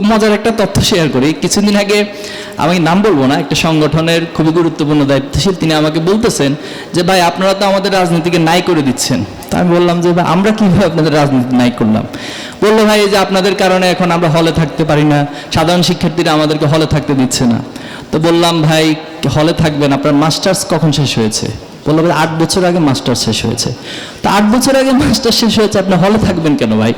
খুব মজার একটা তথ্য শেয়ার করি। কিছুদিন আগে আমি নাম বলব না, একটা সংগঠনের খুবই গুরুত্বপূর্ণ দায়িত্বশীল, তিনি আমাকে বলতেছেন যে, ভাই, আপনারা তো আমাদের রাজনীতিকে নাই করে দিচ্ছেন। তা আমি বললাম যে, ভাই, আমরা কীভাবে আপনাদের রাজনীতি নাই করলাম? বলল, ভাই যে আপনাদের কারণে এখন আমরা হলে থাকতে পারি না, সাধারণ শিক্ষার্থীরা আমাদেরকে হলে থাকতে দিচ্ছে না। তো বললাম, ভাই, হলে থাকবেন, আপনার মাস্টার্স কখন শেষ হয়েছে? বলল, ভাই, আট বছর আগে মাস্টার শেষ হয়েছে। তো আট বছর আগে মাস্টার শেষ হয়েছে, আপনি হলে থাকবেন কেন, ভাই?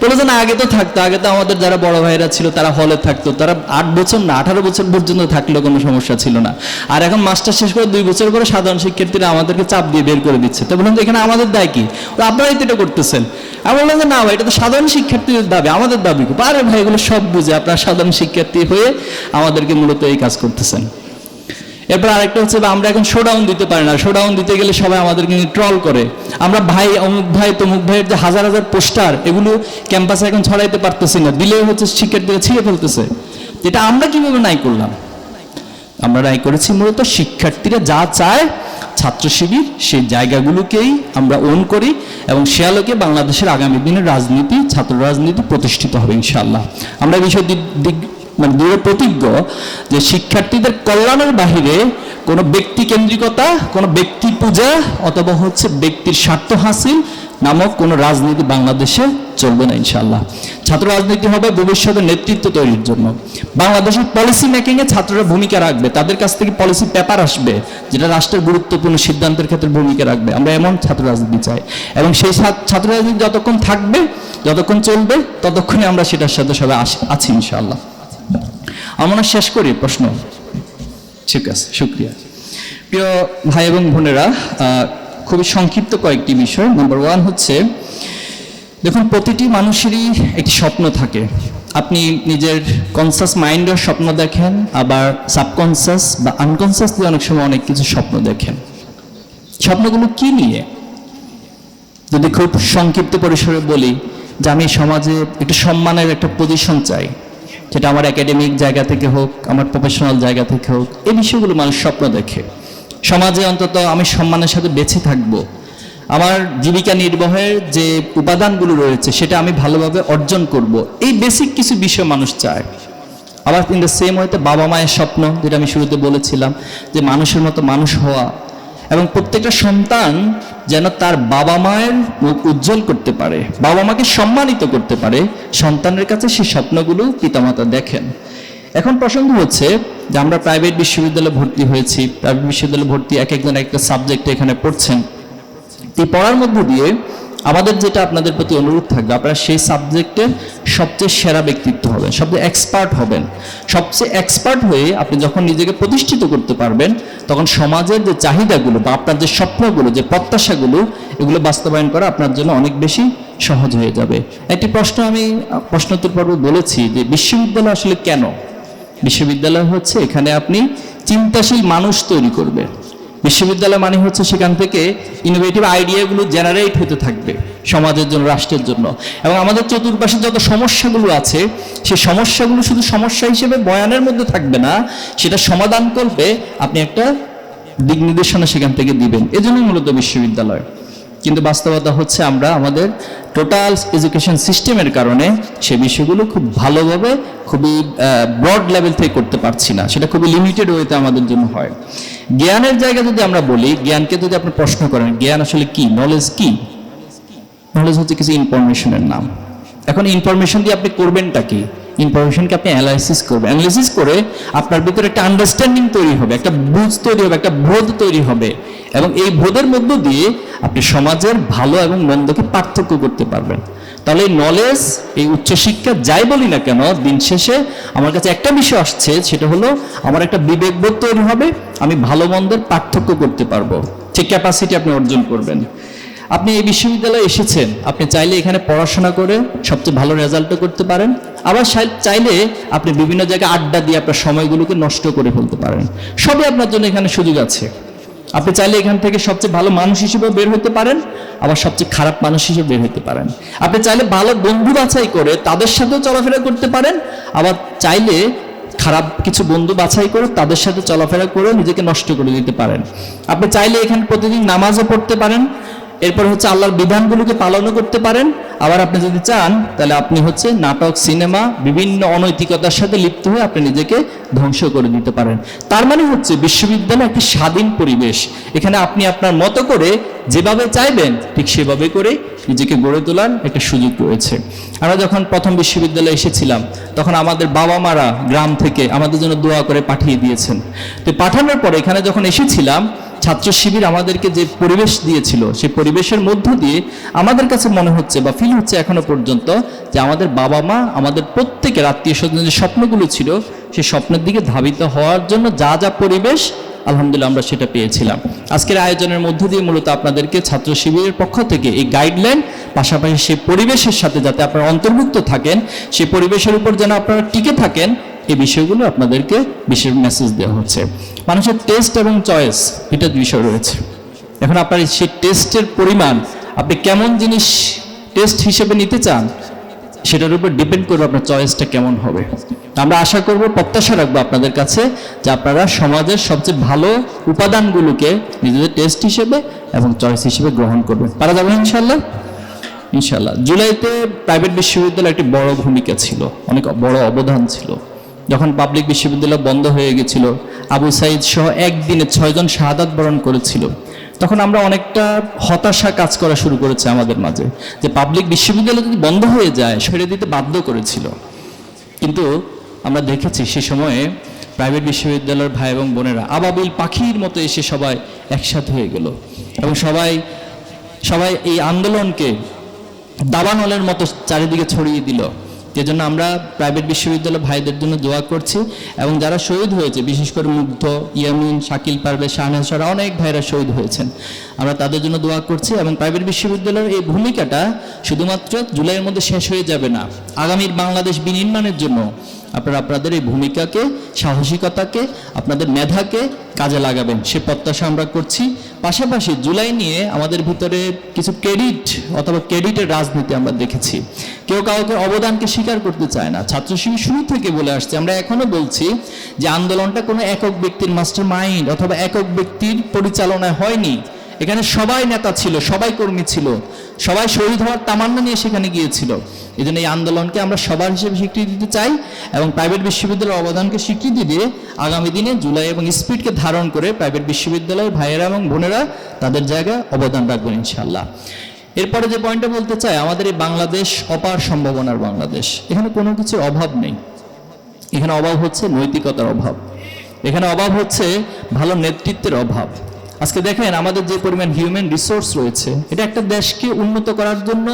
বলে যে না আগে তো থাকতো, আগে তো আমাদের যারা বড় ভাইরা ছিল তারা হলে থাকতো, তারা আট বছর না, আঠারো বছর পর্যন্ত থাকলেও কোনো সমস্যা ছিল না। আর এখন মাস্টার শেষ করে দুই বছর পরে সাধারণ শিক্ষার্থীরা আমাদেরকে চাপ দিয়ে বের করে দিচ্ছে। তো বললাম যে, এখানে আমাদের দায় কি? আপনারাই তো এটা করতেছেন। আমি বললাম যে, না ভাই, এটা তো সাধারণ শিক্ষার্থীদের দাবি, আমাদের দাবি আরে ভাই, এগুলো সব বুঝে আপনারা সাধারণ শিক্ষার্থী হয়ে আমাদেরকে মূলত এই কাজ করতেছেন। এরপর আরেকটা হচ্ছে আমরা এখন শোডাউন দিতে পারি না। শোডাউন দিতে গেলে সবাই আমাদেরকে নিয়ে ট্রল করে। আমরা ভাই, অমুক ভাই, তমুক ভাইয়ের যে হাজার হাজার পোস্টার, এগুলো ক্যাম্পাসে এখন ছড়াইতে পারতেছি না। দিলেও হচ্ছে শিক্ষার্থীরা ছিঁড়ে ফেলতেছে। এটা আমরা কীভাবে নাই করলাম? আমরা নাই করেছি মূলত শিক্ষার্থীরা যা চায়, ছাত্র শিবির, সেই জায়গাগুলোকেই আমরা ওন করি এবং সে আলোকে বাংলাদেশের আগামী দিনের রাজনীতি, ছাত্র রাজনীতি প্রতিষ্ঠিত হবে ইনশাআল্লাহ। আমরা বিষয়ে দিক- মানে দৃঢ় প্রতিজ্ঞ যে শিক্ষার্থীদের কল্যাণের বাহিরে কোনো ব্যক্তি কেন্দ্রিকতা, কোনো ব্যক্তি পূজা অথবা হচ্ছে ব্যক্তির স্বার্থ হাসিল নামক কোনো রাজনীতি বাংলাদেশে চলবে না ইনশাআল্লাহ। ছাত্র রাজনীতি হবে ভবিষ্যতের নেতৃত্ব তৈরির জন্য। বাংলাদেশের পলিসি মেকিংয়ে ছাত্ররা ভূমিকা রাখবে, তাদের কাছ থেকে পলিসি পেপার আসবে যেটা রাষ্ট্রের গুরুত্বপূর্ণ সিদ্ধান্তের ক্ষেত্রে ভূমিকা রাখবে। আমরা এমন ছাত্র রাজনীতি চাই। এবং সেই ছাত্র- রাজনীতি যতক্ষণ থাকবে, যতক্ষণ চলবে, ততক্ষণে আমরা সেটার সাথে সবাই আছি ইনশাআল্লাহ। আমরা শেষ করি প্রশ্ন। ঠিক আছে, শুক্রিয়া। প্রিয় ভাই এবং বোনেরা খুবই সংক্ষিপ্ত কয়েকটি বিষয়। নাম্বার ওয়ান হচ্ছে, দেখুন, প্রতিটি মানুষেরই একটি স্বপ্ন থাকে। আপনি নিজের কনসাস মাইন্ডের স্বপ্ন দেখেন, আবার সাবকনসাস বা আনকনসাস দিয়ে অনেক সময় অনেক কিছু স্বপ্ন দেখেন। স্বপ্নগুলো কি নিয়ে? যদি খুব সংক্ষিপ্ত পরিসরে বলি যে আমি সমাজে একটু সম্মানের একটা পজিশন চাই যেটা আমার একাডেমিক জায়গা থেকে হোক, আমার প্রফেশনাল জায়গা থেকে হোক, এই বিষয়গুলো মানুষ স্বপ্ন দেখে। সমাজে অন্তত আমি সম্মানের সাথে বেঁচে থাকব। আমার জীবিকা নির্বাহের যে উপাদানগুলো রয়েছে, সেটা আমি ভালোভাবে অর্জন করব। এই বেসিক কিছু বিষয় মানুষ চায়। আবার দ্য সেম হয়তো বাবা মায়ের স্বপ্ন, যেটা আমি শুরুতে বলেছিলাম, যে মানুষের মতো মানুষ হওয়া এবং প্রত্যেকটা সন্তান যেন তার বাবা মায়ের মুখ উজ্জ্বল করতে পারে, বাবা মাকে সম্মানিত করতে পারে, সন্তানের কাছে সেই স্বপ্নগুলো পিতামাতা দেখেন। এখন প্রসঙ্গ হচ্ছে যে আমরা প্রাইভেট বিশ্ববিদ্যালয়ে ভর্তি হয়েছি প্রাইভেট বিশ্ববিদ্যালয়ে ভর্তি এক একজন একটা সাবজেক্টে এখানে পড়ছেন। এই পড়ার মধ্য দিয়ে আমাদের যেটা আপনাদের প্রতি অনুরোধ থাকবে, আপনারা সেই সাবজেক্টের সবচেয়ে সেরা ব্যক্তিত্ব হবেন, সবচেয়ে এক্সপার্ট হবেন। সবচেয়ে এক্সপার্ট হয়ে আপনি যখন নিজেকে প্রতিষ্ঠিত করতে পারবেন, তখন সমাজের যে চাহিদাগুলো বা আপনার যে স্বপ্নগুলো, যে প্রত্যাশাগুলো, এগুলো বাস্তবায়ন করা আপনার জন্য অনেক বেশি সহজ হয়ে যাবে। একটি প্রশ্ন আমি, প্রশ্নোত্তর পর্ব বলেছি যে বিশ্ববিদ্যালয় আসলে কেন? বিশ্ববিদ্যালয় হচ্ছে এখানে আপনি চিন্তাশীল মানুষ তৈরি করবে। বিশ্ববিদ্যালয় মানে হচ্ছে সেখান থেকে ইনোভেটিভ আইডিয়াগুলো জেনারেট হতে থাকবে সমাজের জন্য, রাষ্ট্রের জন্য। এবং আমাদের চতুর্পাশে যত সমস্যাগুলো আছে, সেই সমস্যাগুলো শুধু সমস্যা হিসেবে বয়ানের মধ্যে থাকবে না, সেটা সমাধান করবে আপনি একটা দিক নির্দেশনা সেখান থেকে দিবেন। এজন্যই মূলত বিশ্ববিদ্যালয়। কিন্তু বাস্তবতা হচ্ছে আমরা, আমাদের টোটাল এডুকেশন সিস্টেমের কারণে সে বিষয়গুলো খুব ভালোভাবে খুবই ব্রড লেভেল থেকে করতে পারছি না। সেটা খুবই লিমিটেড ওয়েতে আমাদের জন্য হয়। জ্ঞানের জায়গা যদি আমরা বলি, জ্ঞানকে যদি আপনি প্রশ্ন করেন, জ্ঞান আসলে কি? নলেজ কি? নলেজ হচ্ছে কিছু ইনফরমেশনের নাম। এখন ইনফরমেশন দিয়ে আপনি করবেনটা কি? ইনফরমেশনকে আপনি অ্যানালাইসিস করবেন। অ্যানালাইসিস করে আপনার ভিতরে একটা আন্ডারস্ট্যান্ডিং তৈরি হবে, একটা বুঝ তৈরি হবে, একটা বোধ তৈরি হবে। এবং এই বোধের মধ্য দিয়ে আপনি সমাজের ভালো এবং মন্দকে পার্থক্য করতে পারবেন। তাহলে এই নলেজ এই উচ্চশিক্ষা যাই বলি না কেন, দিন শেষে আমার কাছে একটা বিষয় আসছে, সেটা হলো আমার একটা বিবেকবোধ তৈরি হবে, আমি ভালো মন্দের পার্থক্য করতে পারব। সেই ক্যাপাসিটি আপনি অর্জন করবেন। আপনি এই বিশ্ববিদ্যালয়ে এসেছেন, আপনি চাইলে এখানে পড়াশোনা করে সবচেয়ে ভালো রেজাল্টও করতে পারেন, আবার চাইলে আপনি বিভিন্ন জায়গায় আড্ডা দিয়ে আপনার সময়গুলোকে নষ্ট করে ফেলতে পারেন। সবই আপনার জন্য এখানে সুযোগ আছে। আপনি চাইলে এখান থেকে সবচেয়ে ভালো মানুষ হিসেবে বের হতে পারেন, আবার সবচেয়ে খারাপ মানুষ হিসেবে বের হতে পারেন। আপনি চাইলে ভালো বন্ধু বাছাই করে তাদের সাথেও চলাফেরা করতে পারেন, আবার চাইলে খারাপ কিছু বন্ধু বাছাই করে তাদের সাথে চলাফেরা করে নিজেকে নষ্ট করে দিতে পারেন। আপনি চাইলে এখানে প্রতিদিন নামাজও পড়তে পারেন এরপর হচ্ছে আল্লাহর বিধানগুলোকে পালনও করতে পারেন। আবার আপনি যদি চান, তাহলে আপনি হচ্ছে নাটক, সিনেমা, বিভিন্ন অনৈতিকতার সাথে লিপ্ত হয়ে আপনি নিজেকে ধ্বংস করে দিতে পারেন। তার মানে হচ্ছে বিশ্ববিদ্যালয় একটি স্বাধীন পরিবেশ। এখানে আপনি আপনার মতো করে যেভাবে চাইবেন, ঠিক সেভাবে করে নিজেকে গড়ে তোলার একটা সুযোগ রয়েছে। আমরা যখন প্রথম বিশ্ববিদ্যালয়ে এসেছিলাম, তখন আমাদের বাবা মারা গ্রাম থেকে আমাদের জন্য দোয়া করে পাঠিয়ে দিয়েছেন। তো পাঠানোর পরে এখানে যখন এসেছিলাম ছাত্র শিবির আমাদেরকে যে পরিবেশ দিয়েছিল, সেই পরিবেশের মধ্য দিয়ে আমাদের কাছে মনে হচ্ছে বা ফিল হচ্ছে এখনও পর্যন্ত যে আমাদের বাবা মা, আমাদের প্রত্যেকের আত্মীয় স্বজনের যে স্বপ্নগুলো ছিল, সেই স্বপ্নের দিকে ধাবিত হওয়ার জন্য যা যা পরিবেশ, আলহামদুলিল্লাহ আমরা সেটা পেয়েছিলাম। আজকের আয়োজনের মধ্য দিয়ে মূলত আপনাদেরকে ছাত্র শিবিরের পক্ষ থেকে এই গাইডলাইন পাশাপাশি সেই পরিবেশের সাথে যাতে আপনারা অন্তর্ভুক্ত থাকেন, সেই পরিবেশের উপর যেন আপনারা টিকে থাকেন এই বিষয়গুলো আপনাদেরকে বিশেষ মেসেজ দেওয়া হচ্ছে। মানুষের টেস্ট এবং চয়েস এটা বিষয় রয়েছে। এখন আপনার সেই টেস্টের পরিমাণ, আপনি কেমন জিনিস টেস্ট হিসেবে নিতে চান, সেটার উপর ডিপেন্ড করবে আপনার চয়েসটা কেমন হবে। আমরা আশা করব, প্রত্যাশা রাখব আপনাদের কাছে যে আপনারা সমাজের সবচেয়ে ভালো উপাদানগুলোকে নিজেদের টেস্ট হিসেবে এবং চয়েস হিসেবে গ্রহণ করবেন। পারা যাবে ইনশাল্লাহ ইনশাল্লাহ জুলাইতে প্রাইভেট বিশ্ববিদ্যালয় একটি বড় ভূমিকা ছিল, অনেক বড় অবদান ছিল। যখন পাবলিক বিশ্ববিদ্যালয় বন্ধ হয়ে গেছিল, আবু সাইদ সহ একদিনে ছয়জন শাহাদাত বরণ করেছিল। তখন আমরা অনেকটা হতাশা কাজ করা শুরু করেছে আমাদের মাঝে, যে পাবলিক বিশ্ববিদ্যালয় যদি বন্ধ হয়ে যায়, ছেড়ে দিতে বাধ্য করেছিল। কিন্তু আমরা দেখেছি সে সময়ে প্রাইভেট বিশ্ববিদ্যালয়ের ভাই এবং বোনেরা আবাবিল পাখির মতো এসে সবাই একসাথে হয়ে গেল এবং সবাই সবাই এই আন্দোলনকে দাবানলের মতো চারিদিকে ছড়িয়ে দিল। এজন্য আমরা প্রাইভেট বিশ্ববিদ্যালয় ভাইদের জন্য দোয়া করছি এবং যারা শহীদ হয়েছে, বিশেষ করে মুগ্ধ, ইয়ামিন, শাকিল পারবে শাহনাসরা অনেক ভাইরা শহীদ হয়েছেন। আমরা তাদের জন্য দোয়া করছি এবং প্রাইভেট বিশ্ববিদ্যালয়ের এই ভূমিকাটা শুধুমাত্র জুলাইয়ের মধ্যে শেষ হয়ে যাবে না। আগামীর বাংলাদেশ বিনির্মাণের জন্য আপনারা আপনাদের এই ভূমিকাকে, সাহসিকতাকে, আপনাদের মেধাকে কাজে লাগাবেন। সে প্রত্যাশা আমরা করছি। পাশাপাশি জুলাই নিয়ে আমাদের ভিতরে কিছু ক্রেডিট অথবা ক্রেডিটের রাজনীতি আমরা দেখেছি। কেউ কাউকে অবদানকে স্বীকার করতে চায় না। ছাত্র শিবির শুরু থেকে বলে আসছে, আমরা এখনও বলছি যে আন্দোলনটা কোনো একক ব্যক্তির মাস্টার মাইন্ড অথবা একক ব্যক্তির পরিচালনায় হয়নি। এখানে সবাই নেতা ছিল, সবাই কর্মী ছিল। সবাই শহীদ হওয়ার তামান্না নিয়ে সেখানে গিয়েছিল। এই জন্য এই আন্দোলনকে আমরা সবার হিসেবে স্বীকৃতি দিতে চাই এবং প্রাইভেট বিশ্ববিদ্যালয়ের অবদানকে স্বীকৃতি দিয়ে আগামী দিনে জুলাই এবং স্পিডকে ধারণ করে প্রাইভেট বিশ্ববিদ্যালয়ের ভাইয়েরা এবং বোনেরা তাদের জায়গায় অবদান রাখবেন ইনশাল্লাহ এরপরে যে পয়েন্টটা বলতে চাই, আমাদের এই বাংলাদেশ অপার সম্ভাবনার বাংলাদেশ। এখানে কোনো কিছুর অভাব নেই। এখানে অভাব হচ্ছে নৈতিকতার অভাব। এখানে অভাব হচ্ছে ভালো নেতৃত্বের অভাব। আজকে দেখেন আমাদের যে পরিমাণ হিউম্যান রিসোর্স রয়েছে, এটা একটা দেশকে উন্নত করার জন্য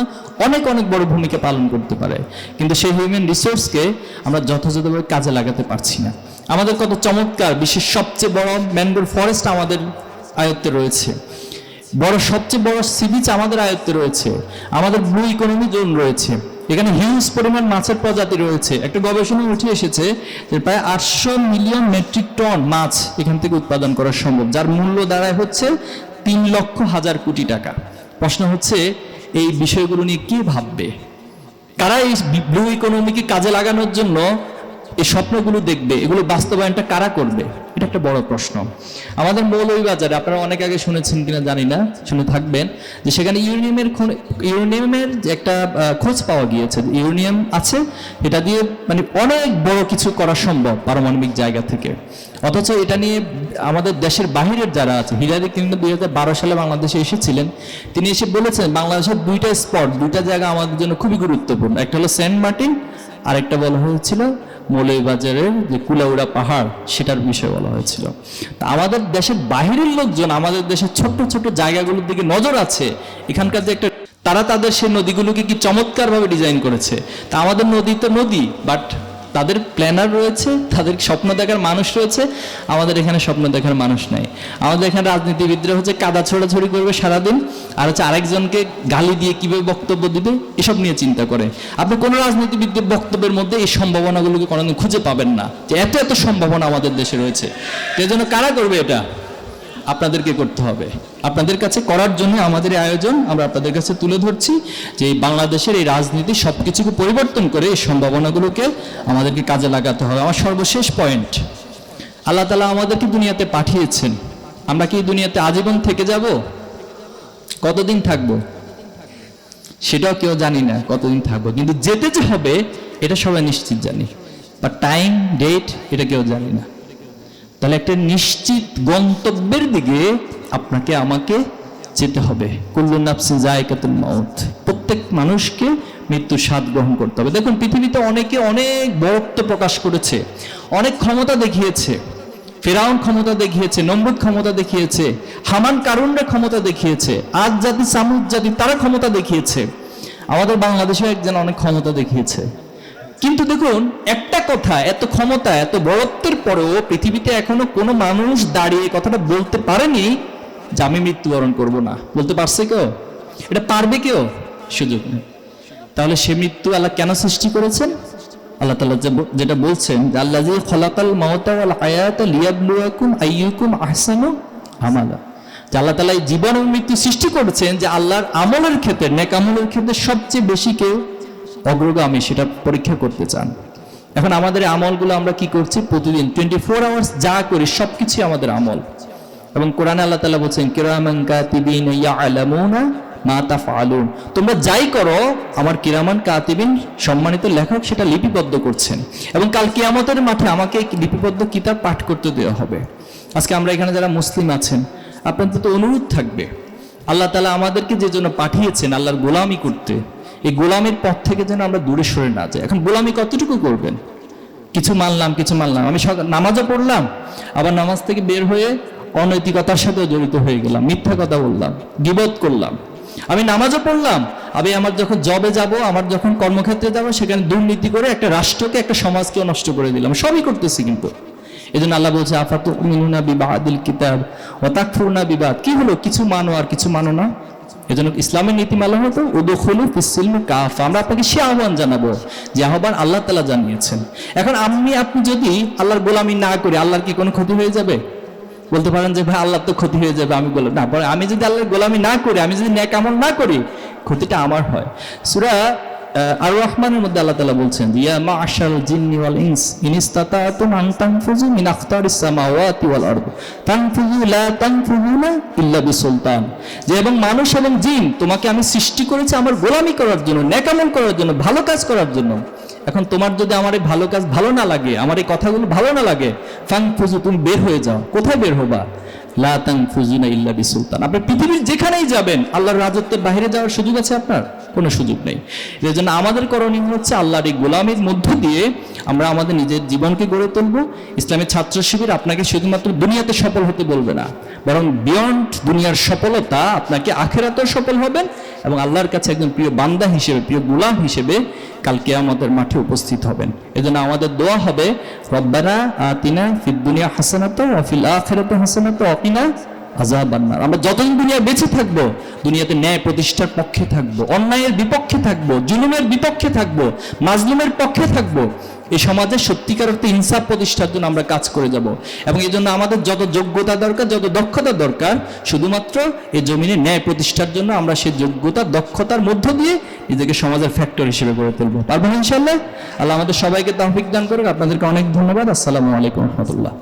অনেক অনেক বড় ভূমিকা পালন করতে পারে। কিন্তু সেই হিউম্যান রিসোর্সকে আমরা যথাযথভাবে কাজে লাগাতে পারছি না। আমাদের কত চমৎকার, বিশ্বের সবচেয়ে বড় ম্যানগ্রোভ ফরেস্ট আমাদের আয়ত্তে রয়েছে। বড়, সবচেয়ে বড় সি বিচ আমাদের আয়ত্তে রয়েছে। আমাদের ব্লু ইকোনমি জোন রয়েছে। এখানে হিউজ পরিমাণ মাছের প্রজাতি রয়েছে। একটা গবেষণা উঠে এসেছে যে প্রায় আটশো মিলিয়ন মেট্রিক টন মাছ এখান থেকে উৎপাদন করা সম্ভব, যার মূল্য দাঁড়ায় হচ্ছে তিন লক্ষ হাজার কোটি টাকা। প্রশ্ন হচ্ছে, এই বিষয়গুলো নিয়ে কে ভাববে? কারা এই ব্লু ইকোনমিকে কাজে লাগানোর জন্য এই স্বপ্নগুলো দেখবে? এগুলো বাস্তবায়নটা কারা করবে? একটা বড় প্রশ্ন। আমাদের মৌলভীবাজারে, আপনারা অনেক আগে শুনেছেন কিনা জানি না, শুনে থাকবেন, যে সেখানে ইউরেনিয়ামের ইউরেনিয়ামের একটা খোঁজ পাওয়া গিয়েছে ইউরেনিয়াম আছে, এটা দিয়ে মানে অনেক বড় কিছু করা সম্ভব পারমাণবিক জায়গা থেকে। অথচ এটা নিয়ে আমাদের দেশের বাহিরের যারা আছে, হিলারি ক্লিন্টন দুই সালে বাংলাদেশে এসেছিলেন, তিনি এসে বলেছেন, বাংলাদেশের দুইটা স্পট, দুইটা জায়গা আমাদের জন্য খুবই গুরুত্বপূর্ণ। একটা হলো সেন্ট মার্টিন, আরেকটা বলা হয়েছিল মৌলভীবাজারের যে কুলাউড়া পাহাড়, সেটার বিষয়ে বলা হয়েছিল। তা আমাদের দেশের বাহিরের লোকজন, আমাদের দেশের ছোট্ট ছোট্ট জায়গাগুলোর দিকে নজর আছে। এখানকার যে একটা, তারা তাদের সেই নদীগুলোকে কি চমৎকারভাবে ডিজাইন করেছে। তা আমাদের নদী তো নদী বাট তাদের প্ল্যানার রয়েছে, তাদের স্বপ্ন দেখার মানুষ রয়েছে, আমাদের এখানে স্বপ্ন দেখার মানুষ নাই। আমাদের এখানে রাজনীতিবিদরা হচ্ছে কাদা ছোড়াছড়ি করবে সারাদিন, আর হচ্ছে আরেকজনকে গালি দিয়ে কীভাবে বক্তব্য দিবে, এসব নিয়ে চিন্তা করে। আপনি কোনো রাজনীতিবিদদের বক্তব্যের মধ্যে এই সম্ভাবনাগুলোকে কোনোদিন খুঁজে পাবেন না, যে এত এত সম্ভাবনা আমাদের দেশে রয়েছে। এই জন্য কারা করবে এটা? আপনাদেরকে করতে হবে। আপনাদের কাছে করার জন্য আমাদের আয়োজন আমরা আপনাদের কাছে তুলে ধরছি যে বাংলাদেশের এই রাজনীতি সব কিছুকে পরিবর্তন করে এই সম্ভাবনাগুলোকে আমাদেরকে কাজে লাগাতে হবে। আমার সর্বশেষ পয়েন্ট আল্লাহ তালা আমাদেরকে দুনিয়াতে পাঠিয়েছেন। আমরা কি দুনিয়াতে আজীবন থেকে যাব? কতদিন থাকব? সেটাও কেউ জানি না কতদিন থাকব। কিন্তু যেতে যে হবে, এটা সবাই নিশ্চিত জানি। বা টাইম ডেট এটা কেউ জানি না। তাহলে একটা নিশ্চিত গন্তব্যের দিকে আপনাকে আমাকে যেতে হবে। কুল্লু নাফসি জায়কাতুল প্রত্যেক মানুষকে মৃত্যুর স্বাদ গ্রহণ করতে হবে। দেখুন, পৃথিবীতে অনেকে অনেক বরত্ব প্রকাশ করেছে। অনেক ক্ষমতা দেখিয়েছে। ফেরাউন ক্ষমতা দেখিয়েছে নম্বর ক্ষমতা দেখিয়েছে, হামান কারুনরা ক্ষমতা দেখিয়েছে আজ জাতি সামুদ জাতি তারা ক্ষমতা দেখিয়েছে। আমাদের বাংলাদেশেও একজন অনেক ক্ষমতা দেখিয়েছে। কিন্তু দেখুন, একটা কথা, এত ক্ষমতা, এত বড়ত্বের পরেও পৃথিবীতে এখনও কোনো মানুষ দাঁড়িয়ে কথাটা বলতে পারেনি যে আমি মৃত্যুবরণ করব না। বলতে পারছে কেউ? এটা পারবে কেউ? সুযোগ নেই। তাহলে সে মৃত্যু আল্লাহ কেন সৃষ্টি করেছেন? আল্লাহ ব- যেটা বলছেন যে আল্লাহ যে খলাকাল মাওতা ওয়াল হায়াতা লিয়াবলুয়াকুম আইয়ুকুম আহসানু আমালা। যে আল্লাহ এই জীবন ও মৃত্যু সৃষ্টি করেছেন যে আল্লাহর আমলের ক্ষেত্রে, নেক আমলের ক্ষেত্রে সবচেয়ে বেশি কেউ অগ্রগামী, সেটা পরীক্ষা করতে চান। এখন আমাদের আমলগুলো আমরা কি করছি? প্রতিদিন টোয়েন্টি ফোর আওয়ার্স যা করি, সবকিছুই আমাদের আমল। এবং কোরআনে আল্লাহ তাআলা বলছেন, কিরামান কাতিবিন ইয়ালামুনা মা তাফআলুন। তোমরা যাই করো, আমার কিরামান কাতিবিন সম্মানিত লেখক সেটা লিপিবদ্ধ করছেন। এবং কাল কিয়ামতের মাঠে আমাকে লিপিবদ্ধ কিতাব পাঠ করতে দেওয়া হবে। আজকে আমরা এখানে যারা মুসলিম আছেন, আপনাদের তো অনুরোধ থাকবে। আল্লাহ তালা আমাদেরকে যে জন্য পাঠিয়েছেন, আল্লাহর গোলামি করতে এই গোলামির পথ থেকে যেন আমরা দূরে সরে না যাই। এখন গোলামি কতটুকু করবেন? কিছু মানলাম কিছু মানলাম। আমি নামাজও পড়লাম, আবার নামাজ থেকে বের হয়ে অনৈতিকতার সাথে জড়িত হয়ে গেলাম। মিথ্যা কথা বললাম, গিবত করলাম। আমি নামাজও পড়লাম, আমি আমার যখন জবে যাব, আমার যখন কর্মক্ষেত্রে যাব, সেখানে দুর্নীতি করে একটা রাষ্ট্রকে, একটা সমাজকেও নষ্ট করে দিলাম। সবই করতেছি কিন্তু। এই জন্য আল্লাহ বলছে আফাতু বিবাদিল কিতাব ও তাকফুরনা বিবাদ। কি হলো? কিছু মানো আর কিছু মানো না? এজন্য ইসলামের নীতিমালা হতো, উদুখুলু ফিসিল কাফ। আমরা আপনাকে সে আহ্বান জানাব, যে আহ্বান আল্লাহ তালা জানিয়েছেন। এখন আমি, আপনি যদি আল্লাহর গোলামি না করি, আল্লাহর কি কোনো ক্ষতি হয়ে যাবে? বলতে পারেন যে, ভাই আল্লাহ তো ক্ষতি হয়ে যাবে, আমি বললাম না আমি যদি আল্লাহর গোলামি না করি, আমি যদি ন্যাক আমল না করি, ক্ষতিটা আমার হয়। সুরা আর রহমানের মধ্যে আল্লাহ তালা বলছেন, ইয়া মা আশাল জিন্নি ওয়াল ইনস ইনিস্তাতাতুম আন তানফুজু মিন আখতারিস সামাওয়াতি ওয়াল আরদ। তানফুজু লা তানফুজুনা ইল্লা বিসুলতান। যে এবং মানুষ এবং জিন, তোমাকে আমি সৃষ্টি করেছি আমার গোলামি করার জন্য নেকামল করার জন্য, ভালো কাজ করার জন্য। এখন তোমার যদি আমার এই ভালো কাজ ভালো না লাগে, আমার এই কথাগুলো ভালো না লাগে ফাং ফুজু তুমি বের হয়ে যাও। কোথায় বের হবা? লা তাং ফুজুনা ইল্লা বিসুলতান। আপনি পৃথিবীর যেখানেই যাবেন, আল্লাহর রাজত্বের বাইরে যাওয়ার সুযোগ আছে আপনার? কোনো সুযোগ নেই। এর জন্য আমাদের করণীয় হচ্ছে আল্লাহর এই গোলামের মধ্য দিয়ে আমরা আমাদের নিজের জীবনকে গড়ে তুলবো। ইসলামের ছাত্র শিবির আপনাকে শুধুমাত্র দুনিয়াতে সফল হতে বলবে না, বরং বিয়ন্ড দুনিয়ার সফলতা আপনাকে আখেরাতেও সফল হবেন এবং আল্লাহর কাছে একজন প্রিয় বান্দা হিসেবে, প্রিয় গোলাম হিসেবে কাল কেয়ামতের মাঠে উপস্থিত হবেন। এজন্য আমাদের দোয়া হবে, রব্বানা আতিনা ফিদ দুনিয়া হাসানাত ফিল আখিরাতি হাসানাত ওয়া কিনা আযাবান্নার আমরা যতদিন দুনিয়া বেঁচে থাকব, দুনিয়াতে ন্যায় প্রতিষ্ঠার পক্ষে থাকব, অন্যায়ের বিপক্ষে থাকব, জুলুমের বিপক্ষে থাকব, মাজলুমের পক্ষে থাকব, এই সমাজে সত্যিকার অর্থে ইনসাফ প্রতিষ্ঠার জন্য আমরা কাজ করে যাব। এবং এই জন্য আমাদের যত যোগ্যতা দরকার, যত দক্ষতা দরকার, শুধুমাত্র এই জমিনে ন্যায় প্রতিষ্ঠার জন্য আমরা সেই যোগ্যতা, দক্ষতার মধ্য দিয়ে নিজেকে সমাজের ফ্যাক্টর হিসেবে গড়ে তুলবো। পারবেন ইনশাল্লাহ আল্লাহ আমাদের সবাইকে তৌফিক দান করুক। আপনাদেরকে অনেক ধন্যবাদ। আসসালামু আলাইকুম রহমতুল্লাহ।